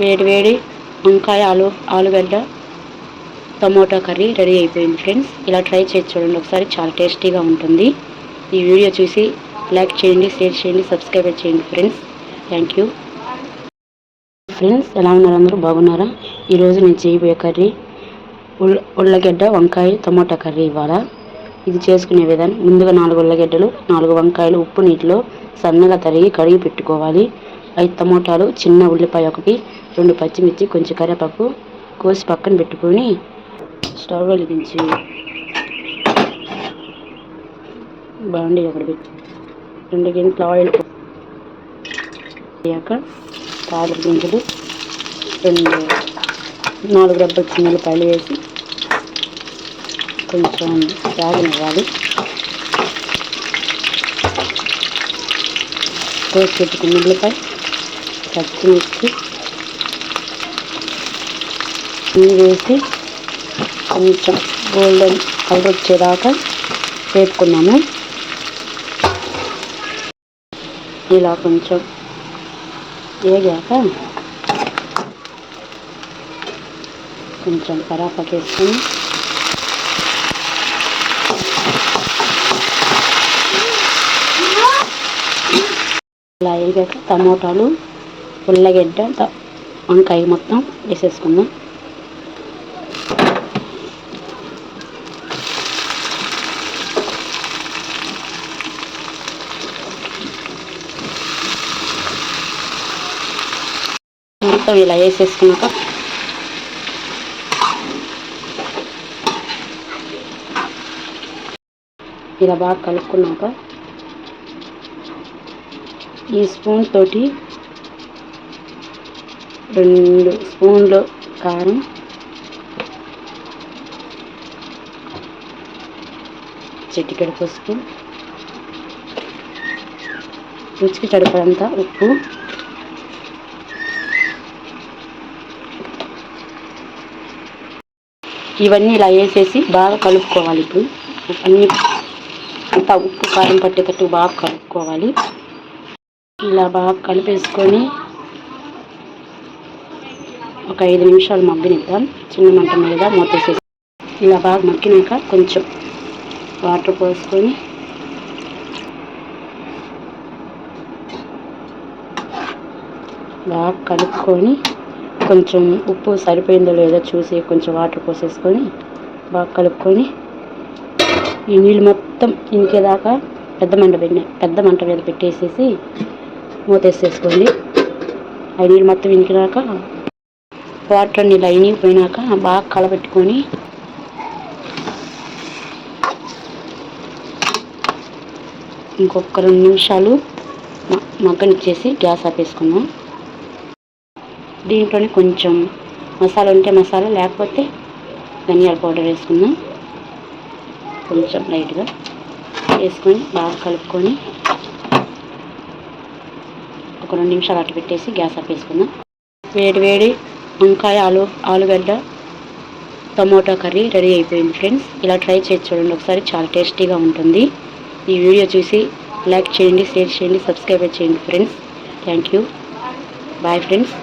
వేడి వేడి వంకాయ ఆలు ఆలుగడ్డ టమోటా కర్రీ రెడీ అయిపోయింది ఫ్రెండ్స్. ఇలా ట్రై చేసి చూడండి. ఒకసారి చాలా టేస్టీగా ఉంటుంది. ఈ వీడియో చూసి లైక్ చేయండి షేర్ చేయండి సబ్స్క్రైబ్ చేయండి ఫ్రెండ్స్. Thank you. ఫ్రెండ్స్ ఎలా ఉన్నారు అందరూ? బాగున్నారా? ఈరోజు నేను చేయబోయే కర్రీ ఉల్ల ఉల్లగడ్డ వంకాయ టమోటా కర్రీ ఇవాళ. ఇది చేసుకునే విధానం ముందుగా నాలుగు ఉల్లగడ్డలు నాలుగు వంకాయలు ఉప్పు నీటిలో సన్నగా తరిగి కడిగి పెట్టుకోవాలి. ఐదు టమోటాలు చిన్న ఉల్లిపాయ ఒకటి రెండు పచ్చిమిర్చి కొంచెం కరివేపాకు కోసి పక్కన పెట్టుకొని స్టవ్ వెలిగించి. బాగుండి అక్కడ పెట్టి. రెండు గింజలు ఆయిల్ అయ్యాక తాజా గింజలు రెండు నాలుగు రబ్బలు చిన్న ఉల్లిపాయలు వేసి కొంచెం సాగనివ్వాలి కోసి పెట్టుకున్న ఉల్లిపాయ. పచ్చిమిర్చి ఇవి వేసి కొంచెం గోల్డెన్ కలర్ వచ్చేదాకా వేపుకున్నాము. ఇలా కొంచెం వేగాక కొంచెం కరాపాకు వేసుకొని ఇలా వేగాక టమోటాలు ఉల్లగడ్డ వంకాయ మొత్తం వేసేసుకుందాం. మొత్తం ఇలా వేసేసుకున్నాక ఇలా బాగా కలుపుకున్నాక ఈ స్పూన్ తోటి రెండు స్పూన్లు కారం. చిటికెడు పసుపు. రుచికి సరిపడంత ఉప్పు. ఇవన్నీ ఇలా వేసేసి బాగా కలుపుకోవాలి ఇప్పుడు. అన్ని అంతా ఉప్పు కారం పట్టేటట్టు బాగా కలుపుకోవాలి. ఇలా బాగా కలిపేసుకొని ఒక ఐదు నిమిషాలు మగ్గనిద్దాం. చిన్న మంట మీద మూతేసేసి ఇలా బాగా మగ్గినాక కొంచెం వాటర్ పోసుకొని. బాగా కలుపుకొని కొంచెం ఉప్పు సరిపోయిందో లేదో చూసి కొంచెం వాటర్ పోసేసుకొని బాగా కలుపుకొని ఈ నీళ్ళు మొత్తం ఇంకేదాకా పెద్ద మంట పెట్టిన పెద్ద మంట మీద పెట్టేసేసి మూతేసేసుకోండి ఆ నీళ్ళు మొత్తం ఇంకినాక వాటర్ అన్ని ఇలా పోయినాక బాగా కలబెట్టుకొని ఇంకొక రెండు నిమిషాలు మగ్గనిచ్చేసి గ్యాస్ ఆపేసుకున్నాం దీంట్లోనే కొంచెం మసాలా ఉంటే మసాలా లేకపోతే ధనియాల పౌడర్ వేసుకుందాం. కొంచెం లైట్గా వేసుకొని బాగా కలుపుకొని ఒక రెండు నిమిషాలు అట్టు పెట్టేసి గ్యాస్ ఆపేసుకుందాం. వేడి వేడి వంకాయ ఆలు ఆలుగడ్డ టమోటా కర్రీ రెడీ అయిపోయింది ఫ్రెండ్స్ ఇలా ట్రై చేసి చూడండి. ఒకసారి చాలా టేస్టీగా ఉంటుంది. ఈ వీడియో చూసి లైక్ చేయండి షేర్ చేయండి సబ్స్క్రైబ్ చేయండి friends thank you bye friends